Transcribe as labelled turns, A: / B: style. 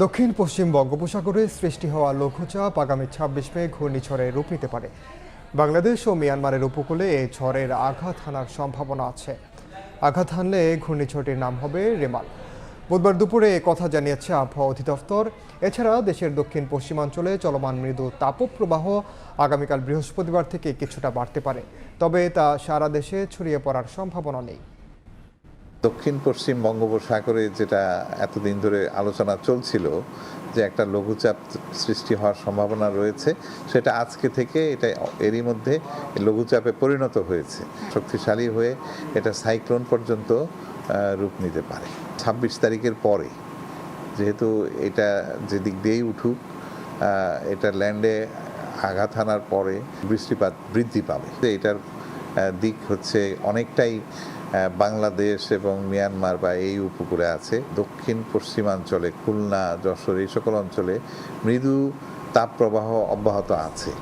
A: দক্ষিণ পশ্চিম বঙ্গোপসাগরে সৃষ্টি হওয়া লঘুচাপ আগামী ছাব্বিশ মে ঘূর্ণিঝড়ে রূপ নিতে পারে। বাংলাদেশ ও মিয়ানমারের উপকূলে এই ঝড়ের আঘাত হানার সম্ভাবনা আছে। আঘাত হানলে ঘূর্ণিঝড়টির নাম হবে রেমাল। বুধবার দুপুরে কথা জানিয়েছে আবহাওয়া অধিদপ্তর। এছাড়া দেশের দক্ষিণ পশ্চিমাঞ্চলে চলমান মৃদু তাপপ্রবাহ আগামীকাল বৃহস্পতিবার থেকে কিছুটা বাড়তে পারে। তবে তা সারা দেশে ছড়িয়ে পড়ার সম্ভাবনা নেই।
B: দক্ষিণ পশ্চিম বঙ্গোপসাগরে যেটা এতদিন ধরে আলোচনা চলছিল, যে একটা লঘুচাপ সৃষ্টি হওয়ার সম্ভাবনা রয়েছে, সেটা আজকে থেকে এটা এরই মধ্যে লঘুচাপে পরিণত হয়েছে। শক্তিশালী হয়ে এটা সাইক্লোন পর্যন্ত রূপ নিতে পারে। ছাব্বিশ তারিখের পরে, যেহেতু এটা যেদিক দিয়েই উঠুক এটা ল্যান্ডে আঘাত হানার পরে বৃষ্টিপাত বৃদ্ধি পাবে। এটার দিক হচ্ছে অনেকটাই বাংলাদেশ এবং মিয়ানমার বা এই উপকূলে আছে। দক্ষিণ পশ্চিমাঞ্চলে খুলনা, যশোর এই সকল অঞ্চলে মৃদু তাপপ্রবাহ অব্যাহত আছে।